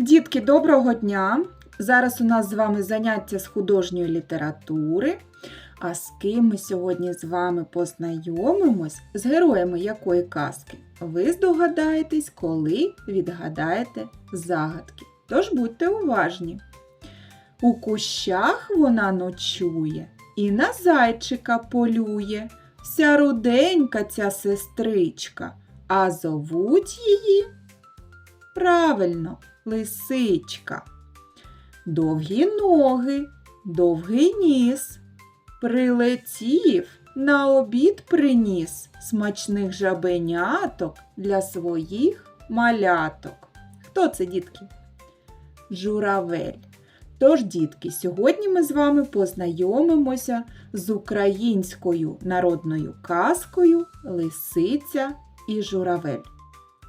Дітки, доброго дня! Зараз у нас з вами заняття з художньої літератури. А з ким ми сьогодні з вами познайомимось з героями якої казки? Ви здогадаєтесь, коли відгадаєте загадки. Тож будьте уважні. У кущах вона ночує і на зайчика полює. Вся руденька ця сестричка, а зовуть її правильно лисичка. Довгі ноги, довгий ніс. Прилетів, на обід приніс смачних жабеняток для своїх маляток. Хто це, дітки? Журавель. Тож, дітки, сьогодні ми з вами познайомимося з українською народною казкою Лисиця і журавель.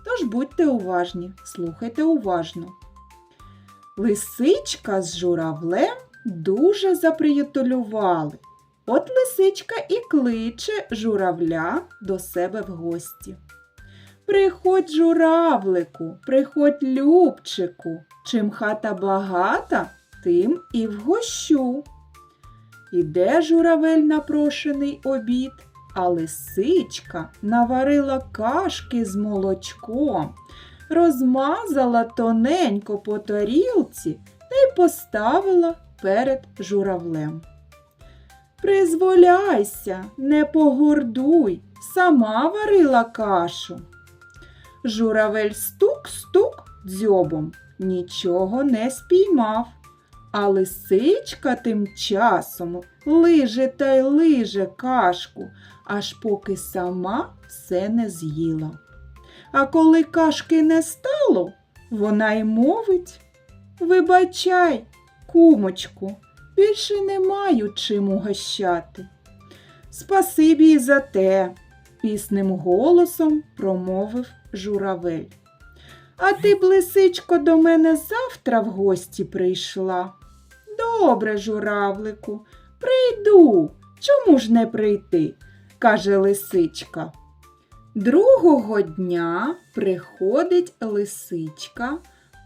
Тож будьте уважні, слухайте уважно. Лисичка з журавлем дуже заприятелювали. От лисичка і кличе журавля до себе в гості. Приходь, журавлику, приходь, любчику, чим хата багата, тим і вгощу. Іде журавель на прошений обід, а лисичка наварила кашки з молочком, розмазала тоненько по тарілці та й поставила перед журавлем. Призволяйся, не погордуй, сама варила кашу. Журавель стук-стук дзьобом, нічого не спіймав. А лисичка тим часом лиже та й лиже кашку, аж поки сама все не з'їла. А коли кашки не стало, вона й мовить Вибачай, кумочку, більше не маю чим угощати. Спасибі й за те, пісним голосом промовив журавель. А ти, б, лисичко, до мене завтра в гості прийшла. Добре, журавлику, прийду. Чому ж не прийти? каже лисичка. Другого дня приходить лисичка,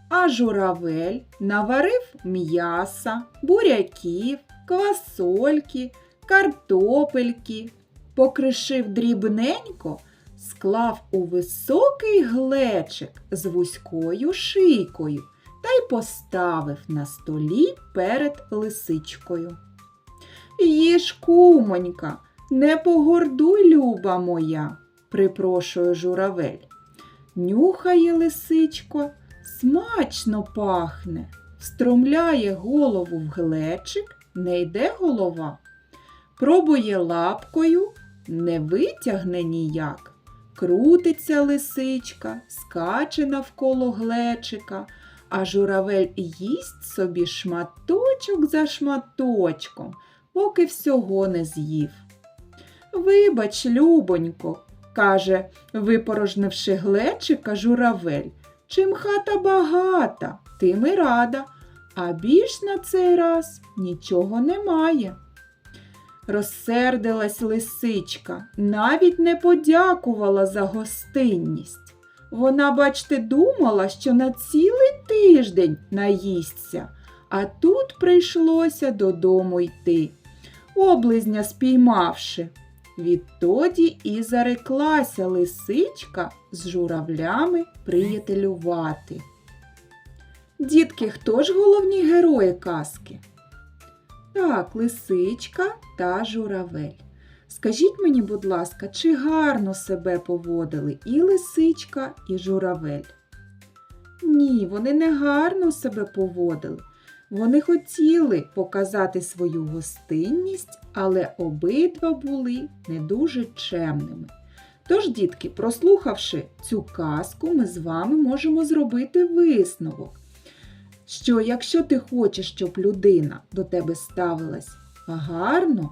а журавель наварив м'яса, буряків, квасольки, картопельки, покришив дрібненько, склав у високий глечик з вузькою шийкою поставив на столі перед лисичкою. Їж, кумонька, не погордуй, люба моя, припрошує журавель. Нюхає лисичко, смачно пахне, встромляє голову в глечик, не йде голова. Пробує лапкою, не витягне ніяк. Крутиться лисичка, скаче навколо глечика, а журавель їсть собі шматочок за шматочком, поки всього не з'їв. Вибач, любонько, каже, випорожнивши глечика журавель, чим хата багата, тим і рада, а більш на цей раз нічого немає. Розсердилась лисичка, навіть не подякувала за гостинність. Вона, бачте, думала, що на цілий тиждень наїсться, а тут прийшлося додому йти, облизня спіймавши. Відтоді і зареклася лисичка з журавлями приятелювати. Дітки, хто ж головні герої казки? Так, лисичка та журавель. Скажіть мені, будь ласка, чи гарно себе поводили і лисичка, і журавель? Ні, вони не гарно себе поводили. Вони хотіли показати свою гостинність, але обидва були не дуже чемними. Тож, дітки, прослухавши цю казку, ми з вами можемо зробити висновок, що якщо ти хочеш, щоб людина до тебе ставилась гарно,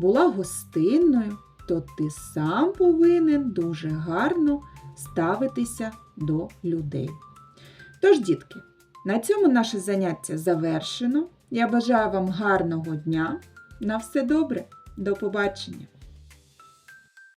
була гостинною, то ти сам повинен дуже гарно ставитися до людей. Тож, дітки, на цьому наше заняття завершено. Я бажаю вам гарного дня. На все добре, до побачення!